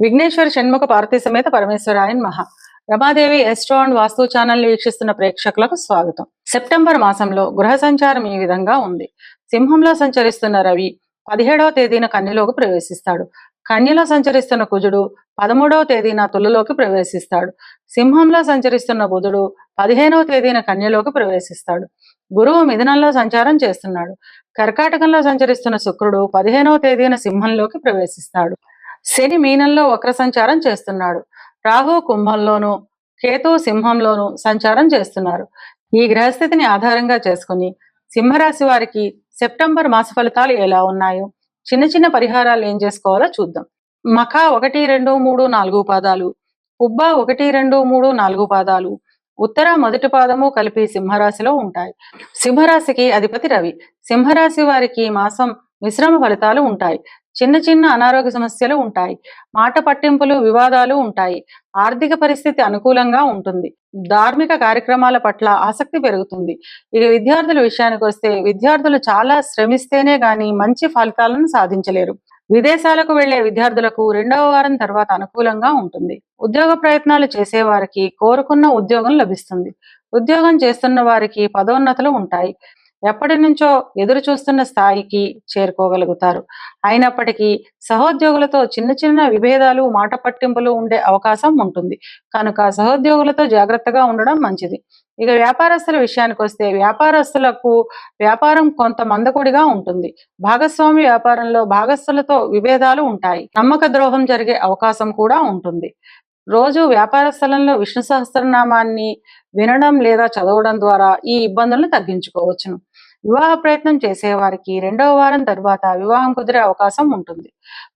విఘ్నేశ్వర షణ్ముఖ పార్థి సమేత పరమేశ్వరాయన్ మహా. Ramadevi astro and Vastu channel వీక్షిస్తున్న ప్రేక్షకులకు స్వాగతం. సెప్టెంబర్ మాసంలో గృహ సంచారం ఈ విధంగా ఉంది. సింహంలో సంచరిస్తున్న రవి పదిహేడవ తేదీన కన్యలోకి ప్రవేశిస్తాడు. కన్యలో సంచరిస్తున్న కుజుడు పదమూడవ తేదీన తులలోకి ప్రవేశిస్తాడు. సింహంలో సంచరిస్తున్న బుధుడు పదిహేనవ తేదీన కన్యలోకి ప్రవేశిస్తాడు. గురువు మిథునంలో సంచారం చేస్తున్నాడు. కర్కాటకంలో సంచరిస్తున్న శుక్రుడు పదిహేనవ తేదీన సింహంలోకి ప్రవేశిస్తాడు. శని మీనంలో వక్ర సంచారం చేస్తున్నాడు. రాహు కుంభంలోను కేతు సింహంలోను సంచారం చేస్తున్నారు. ఈ గ్రహస్థితిని ఆధారంగా చేసుకుని సింహరాశి వారికి సెప్టెంబర్ మాస ఫలితాలు ఎలా ఉన్నాయో? చిన్న చిన్న పరిహారాలు ఏం చేసుకోవాలో చూద్దాం. మఖ ఒకటి రెండు మూడు నాలుగు పాదాలు ఉబ్బ ఒకటి రెండు మూడు నాలుగు పాదాలు ఉత్తర మొదటి పాదము కలిపి సింహరాశిలో ఉంటాయి. సింహరాశికి అధిపతి రవి. సింహరాశి వారికి మాసం మిశ్రమ ఫలితాలు ఉంటాయి. చిన్న చిన్న అనారోగ్య సమస్యలు ఉంటాయి. మాట పట్టింపులు వివాదాలు ఉంటాయి. ఆర్థిక పరిస్థితి అనుకూలంగా ఉంటుంది. ధార్మిక కార్యక్రమాల పట్ల ఆసక్తి పెరుగుతుంది. ఇక విద్యార్థుల విషయానికి వస్తే విద్యార్థులు చాలా శ్రమిస్తేనే గాని మంచి ఫలితాలను సాధించలేరు. విదేశాలకు వెళ్ళే విద్యార్థులకు రెండవ వారం తర్వాత అనుకూలంగా ఉంటుంది. ఉద్యోగ ప్రయత్నాలు చేసేవారికి కోరుకున్న ఉద్యోగం లభిస్తుంది. ఉద్యోగం చేస్తున్న వారికి పదోన్నతులు ఉంటాయి. ఎప్పటి నుంచో ఎదురు చూస్తున్న స్థాయికి చేరుకోగలుగుతారు. అయినప్పటికీ సహోద్యోగులతో చిన్న చిన్న విభేదాలు మాట పట్టింపులు ఉండే అవకాశం ఉంటుంది. కనుక సహోద్యోగులతో జాగ్రత్తగా ఉండడం మంచిది. ఇక వ్యాపారస్తుల విషయానికి వస్తే వ్యాపారస్తులకు వ్యాపారం కొంత మందకొడిగా ఉంటుంది. భాగస్వామి వ్యాపారంలో భాగస్థులతో విభేదాలు ఉంటాయి. నమ్మక ద్రోహం జరిగే అవకాశం కూడా ఉంటుంది. రోజు వ్యాపార స్థలంలో విష్ణు సహస్రనామాన్ని వినడం లేదా చదవడం ద్వారా ఈ ఇబ్బందులను తగ్గించుకోవచ్చును. వివాహ ప్రయత్నం చేసేవారికి రెండవ వారం తర్వాత వివాహం కుదిరే అవకాశం ఉంటుంది.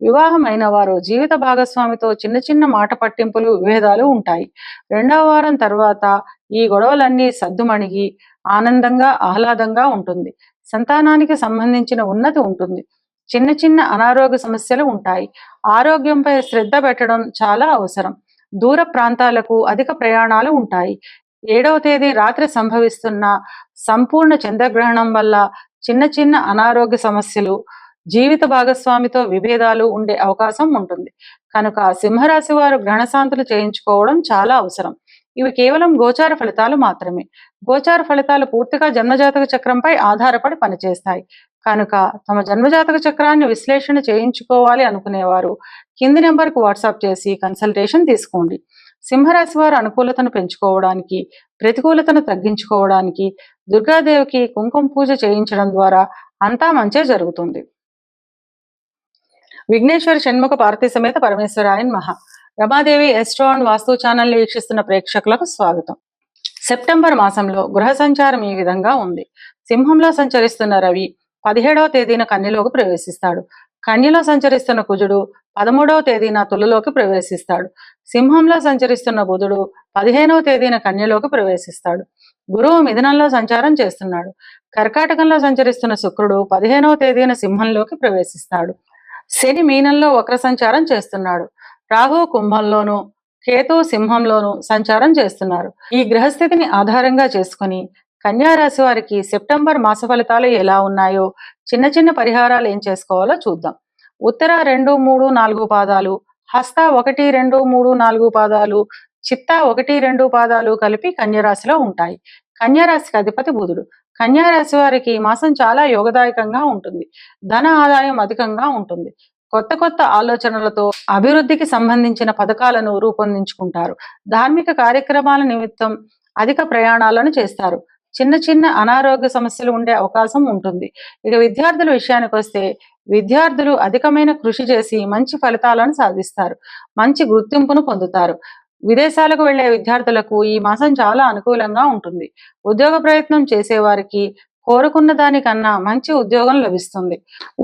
వివాహం అయిన వారు జీవిత భాగస్వామితో చిన్న చిన్న మాట పట్టింపులు విభేదాలు ఉంటాయి. రెండవ వారం తర్వాత ఈ గొడవలన్నీ సద్దుమణిగి ఆనందంగా ఆహ్లాదంగా ఉంటుంది. సంతానానికి సంబంధించిన ఉన్నతి ఉంటుంది. చిన్న చిన్న అనారోగ్య సమస్యలు ఉంటాయి. ఆరోగ్యంపై శ్రద్ధ పెట్టడం చాలా అవసరం. దూర ప్రాంతాలకు అధిక ప్రయాణాలు ఉంటాయి. ఏడవ తేదీ రాత్రి సంభవిస్తున్న సంపూర్ణ చంద్రగ్రహణం వల్ల చిన్న చిన్న అనారోగ్య సమస్యలు జీవిత భాగస్వామితో విభేదాలు ఉండే అవకాశం ఉంటుంది. కనుక సింహరాశి వారు గ్రహణశాంతులు చేయించుకోవడం చాలా అవసరం. ఇవి కేవలం గోచార ఫలితాలు మాత్రమే. గోచార ఫలితాలు పూర్తిగా జన్మజాతక చక్రంపై ఆధారపడి పనిచేస్తాయి. కనుక తమ జన్మజాతక చక్రాన్ని విశ్లేషణ చేయించుకోవాలి అనుకునేవారు కింది నెంబర్కు వాట్సాప్ చేసి కన్సల్టేషన్ తీసుకోండి. సింహరాశి వారు అనుకూలతను పెంచుకోవడానికి ప్రతికూలతను తగ్గించుకోవడానికి దుర్గాదేవికి కుంకుమ పూజ చేయించడం ద్వారా అంతా మంచే జరుగుతుంది. విఘ్నేశ్వర షణ్ముఖ పార్థి సమేత పరమేశ్వరాయన్ మహా Ramadevi astro and Vastu channel వీక్షిస్తున్న ప్రేక్షకులకు స్వాగతం. సెప్టెంబర్ మాసంలో గృహ సంచారం ఈ విధంగా ఉంది. సింహంలో సంచరిస్తున్న రవి పదిహేడవ తేదీన కన్యలోకి ప్రవేశిస్తాడు. కన్యలో సంచరిస్తున్న కుజుడు పదమూడవ తేదీన తులలోకి ప్రవేశిస్తాడు. సింహంలో సంచరిస్తున్న బుధుడు పదిహేనవ తేదీన కన్యలోకి ప్రవేశిస్తాడు. గురువు మిథునంలో సంచారం చేస్తున్నాడు. కర్కాటకంలో సంచరిస్తున్న శుక్రుడు పదిహేనవ తేదీన సింహంలోకి ప్రవేశిస్తాడు. శని మీనంలో వక్ర సంచారం చేస్తున్నాడు. రాహు కుంభంలోను కేతు సింహంలోను సంచారం చేస్తున్నారు. ఈ గ్రహస్థితిని ఆధారంగా చేసుకుని కన్యారాశి వారికి సెప్టెంబర్ మాస ఫలితాలు ఎలా ఉన్నాయో చిన్న చిన్న పరిహారాలు ఏం చేసుకోవాలో చూద్దాం. ఉత్తర రెండు మూడు నాలుగు పాదాలు హస్త ఒకటి రెండు మూడు నాలుగు పాదాలు చిత్త ఒకటి రెండు పాదాలు కలిపి కన్యరాశిలో ఉంటాయి. కన్యారాశికి అధిపతి బుధుడు. కన్యారాశి వారికి ఈ మాసం చాలా యోగదాయకంగా ఉంటుంది. ధన ఆదాయం అధికంగా ఉంటుంది. కొత్త కొత్త ఆలోచనలతో అభివృద్ధికి సంబంధించిన పథకాలను రూపొందించుకుంటారు. ధార్మిక కార్యక్రమాల నిమిత్తం అధిక ప్రయాణాలను చేస్తారు. చిన్న చిన్న అనారోగ్య సమస్యలు ఉండే అవకాశం ఉంటుంది. ఇక విద్యార్థుల విషయానికి వస్తే విద్యార్థులు అధికమైన కృషి చేసి మంచి ఫలితాలను సాధిస్తారు. మంచి గుర్తింపును పొందుతారు. విదేశాలకు వెళ్ళే విద్యార్థులకు ఈ మాసం చాలా అనుకూలంగా ఉంటుంది. ఉద్యోగ ప్రయత్నం చేసేవారికి కోరుకున్న దానికన్నా మంచి ఉద్యోగం లభిస్తుంది.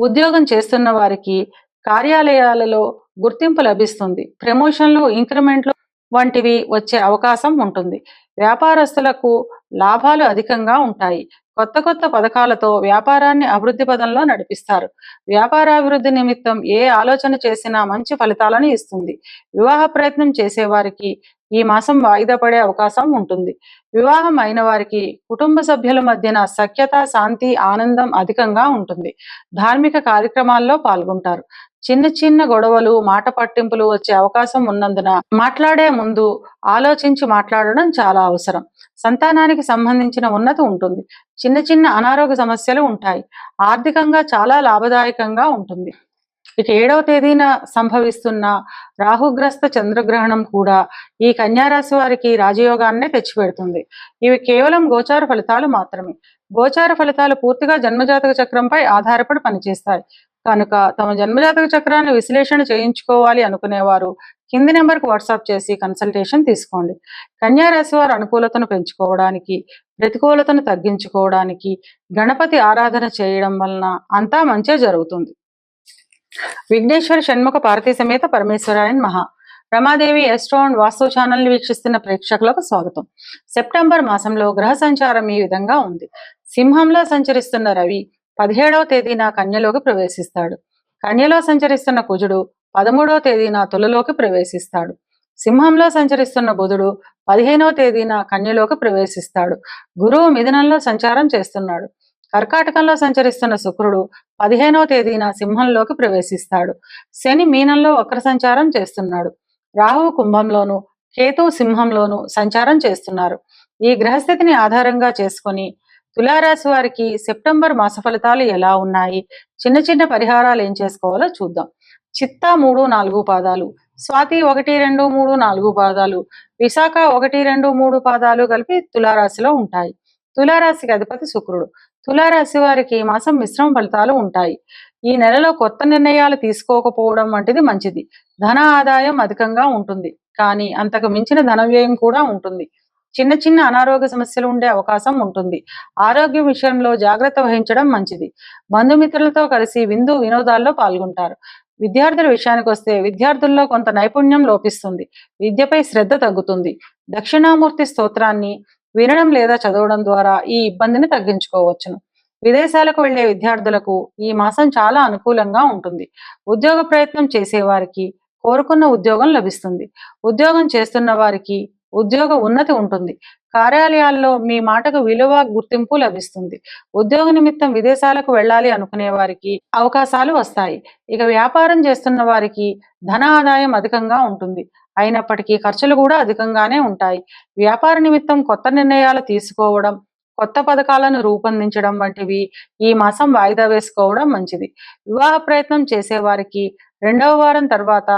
ఉద్యోగం చేస్తున్న వారికి కార్యాలయాలలో గుర్తింపు లభిస్తుంది. ప్రమోషన్లు ఇంక్రిమెంట్లు వంటివి వచ్చే అవకాశం ఉంటుంది. వ్యాపారస్తులకు లాభాలు అధికంగా ఉంటాయి. కొత్త కొత్త పథకాలతో వ్యాపారాన్ని అభివృద్ధి పదంలో నడిపిస్తారు. వ్యాపారాభివృద్ధి నిమిత్తం ఏ ఆలోచన చేసినా మంచి ఫలితాలను ఇస్తుంది. వివాహ ప్రయత్నం చేసేవారికి ఈ మాసం వాయిదా పడే అవకాశం ఉంటుంది. వివాహం అయిన వారికి కుటుంబ సభ్యుల మధ్యన సఖ్యత శాంతి ఆనందం అధికంగా ఉంటుంది. ధార్మిక కార్యక్రమాల్లో పాల్గొంటారు. చిన్న చిన్న గొడవలు మాట పట్టింపులు వచ్చే అవకాశం ఉన్నందున మాట్లాడే ముందు ఆలోచించి మాట్లాడడం చాలా అవసరం. సంతానానికి సంబంధించిన ఉన్నతి ఉంటుంది. చిన్న చిన్న అనారోగ్య సమస్యలు ఉంటాయి. ఆర్థికంగా చాలా లాభదాయకంగా ఉంటుంది. ఇక ఏడవ తేదీన సంభవిస్తున్న రాహుగ్రస్త చంద్రగ్రహణం కూడా ఈ కన్యారాశి వారికి రాజయోగాన్నే తెచ్చిపెడుతుంది. ఇవి కేవలం గోచార ఫలితాలు మాత్రమే. గోచార ఫలితాలు పూర్తిగా జన్మజాతక చక్రంపై ఆధారపడి పనిచేస్తాయి. కనుక తమ జన్మజాతక చక్రాన్ని విశ్లేషణ చేయించుకోవాలి అనుకునేవారు కింది నెంబర్కి వాట్సాప్ చేసి కన్సల్టేషన్ తీసుకోండి. కన్యారాశి వారు అనుకూలతను పెంచుకోవడానికి ప్రతికూలతను తగ్గించుకోవడానికి గణపతి ఆరాధన చేయడం వలన అంతా మంచే జరుగుతుంది. విఘ్నేశ్వర షణ్ముఖ పార్వతీ సమేత పరమేశ్వరాయన్ మహా. రమాదేవి ఎస్ట్రోన్ వాస్తు ఛానల్ని వీక్షిస్తున్న ప్రేక్షకులకు స్వాగతం. సెప్టెంబర్ మాసంలో గ్రహ సంచారం ఈ విధంగా ఉంది. సింహంలో సంచరిస్తున్న రవి పదిహేడవ తేదీన కన్యలోకి ప్రవేశిస్తాడు. కన్యలో సంచరిస్తున్న కుజుడు పదమూడవ తేదీన తులలోకి ప్రవేశిస్తాడు. సింహంలో సంచరిస్తున్న బుధుడు పదిహేనవ తేదీన కన్యలోకి ప్రవేశిస్తాడు. గురువు మిథునంలో సంచారం చేస్తున్నాడు. కర్కాటకంలో సంచరిస్తున్న శుక్రుడు పదిహేనవ తేదీన సింహంలోకి ప్రవేశిస్తాడు. శని మీనంలో వక్ర సంచారం చేస్తున్నాడు. రాహువు కుంభంలోను కేతు సింహంలోను సంచారం చేస్తున్నారు. ఈ గ్రహస్థితిని ఆధారంగా చేసుకొని తులారాశి వారికి సెప్టెంబర్ మాస ఫలితాలు ఎలా ఉన్నాయి? చిన్న చిన్న పరిహారాలు ఏం చేసుకోవాలో చూద్దాం. చిత్తా మూడు నాలుగు పాదాలు స్వాతి ఒకటి రెండు మూడు నాలుగు పాదాలు విశాఖ ఒకటి రెండు మూడు పాదాలు కలిపి తులారాశిలో ఉంటాయి. తులారాశికి అధిపతి శుక్రుడు. తులారాశి వారికి ఈ మాసం మిశ్రమ ఫలితాలు ఉంటాయి. ఈ నెలలో కొత్త నిర్ణయాలు తీసుకోకపోవడం వంటిది మంచిది. ధన ఆదాయం అధికంగా ఉంటుంది. కానీ అంతకు మించిన ధన వ్యయం కూడా ఉంటుంది. చిన్న చిన్న అనారోగ్య సమస్యలు ఉండే అవకాశం ఉంటుంది. ఆరోగ్యం విషయంలో జాగ్రత్త వహించడం మంచిది. బంధుమిత్రులతో కలిసి విందు వినోదాల్లో పాల్గొంటారు. విద్యార్థుల విషయానికి వస్తే విద్యార్థుల్లో కొంత నైపుణ్యం లోపిస్తుంది. విద్యపై శ్రద్ధ తగ్గుతుంది. దక్షిణామూర్తి స్తోత్రాన్ని వినడం లేదా చదవడం ద్వారా ఈ ఇబ్బందిని తగ్గించుకోవచ్చును. విదేశాలకు వెళ్ళే విద్యార్థులకు ఈ మాసం చాలా అనుకూలంగా ఉంటుంది. ఉద్యోగ ప్రయత్నం చేసేవారికి కోరుకున్న ఉద్యోగం లభిస్తుంది. ఉద్యోగం చేస్తున్న వారికి ఉద్యోగ ఉన్నతి ఉంటుంది. కార్యాలయాల్లో మీ మాటకు విలువ గుర్తింపు లభిస్తుంది. ఉద్యోగ నిమిత్తం విదేశాలకు వెళ్ళాలి అనుకునే వారికి అవకాశాలు వస్తాయి. ఇక వ్యాపారం చేస్తున్న వారికి ధన ఆదాయం అధికంగా ఉంటుంది. అయినప్పటికీ ఖర్చులు కూడా అధికంగానే ఉంటాయి. వ్యాపార నిమిత్తం కొత్త నిర్ణయాలు తీసుకోవడం కొత్త పథకాలను రూపొందించడం వంటివి ఈ మాసం వాయిదా వేసుకోవడం మంచిది. వివాహ ప్రయత్నం చేసేవారికి రెండవ వారం తర్వాత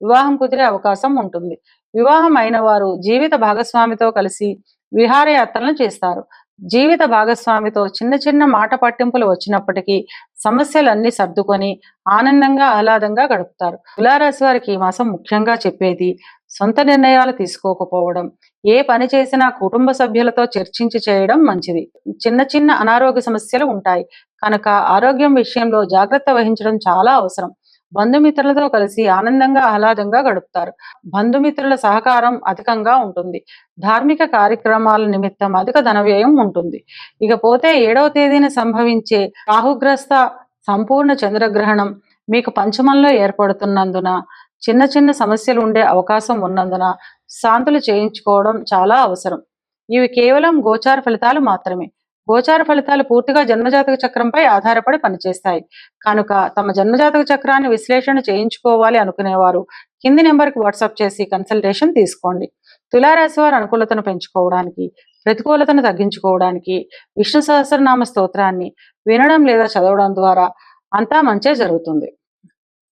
వివాహం కుదిరే అవకాశం ఉంటుంది. వివాహం అయిన వారు జీవిత భాగస్వామితో కలిసి విహారయాత్రలను చేస్తారు. జీవిత భాగస్వామితో చిన్న చిన్న మాట పట్టింపులు వచ్చినప్పటికీ సమస్యలన్నీ సర్దుకొని ఆనందంగా ఆహ్లాదంగా గడుపుతారు. తులారాశి వారికి ఈ మాసం ముఖ్యంగా చెప్పేది సొంత నిర్ణయాలు తీసుకోకపోవడం ఏ పని చేసినా కుటుంబ సభ్యులతో చర్చించి చేయడం మంచిది. చిన్న చిన్న అనారోగ్య సమస్యలు ఉంటాయి. కనుక ఆరోగ్యం విషయంలో జాగ్రత్త వహించడం చాలా అవసరం. బంధుమిత్రులతో కలిసి ఆనందంగా ఆహ్లాదంగా గడుపుతారు. బంధుమిత్రుల సహకారం అధికంగా ఉంటుంది. ధార్మిక కార్యక్రమాల నిమిత్తం అధిక ధన వ్యయం ఉంటుంది. ఇకపోతే ఏడవ తేదీన సంభవించే రాహుగ్రస్త సంపూర్ణ చంద్రగ్రహణం మీకు పంచమంలో ఏర్పడుతున్నందున చిన్న చిన్న సమస్యలు ఉండే అవకాశం ఉన్నందున శాంతులు చేయించుకోవడం చాలా అవసరం. ఇవి కేవలం గోచార ఫలితాలు మాత్రమే. గోచార ఫలితాలు పూర్తిగా జన్మజాతక చక్రంపై ఆధారపడి పనిచేస్తాయి. కనుక తమ జన్మజాతక చక్రాన్ని విశ్లేషణ చేయించుకోవాలి అనుకునేవారు. కింది నెంబర్కి వాట్సాప్ చేసి కన్సల్టేషన్ తీసుకోండి. తులారాశి వారి అనుకూలతను పెంచుకోవడానికి ప్రతికూలతను తగ్గించుకోవడానికి విష్ణు సహస్రనామ స్తోత్రాన్ని వినడం లేదా చదవడం ద్వారా అంతా మంచే జరుగుతుంది.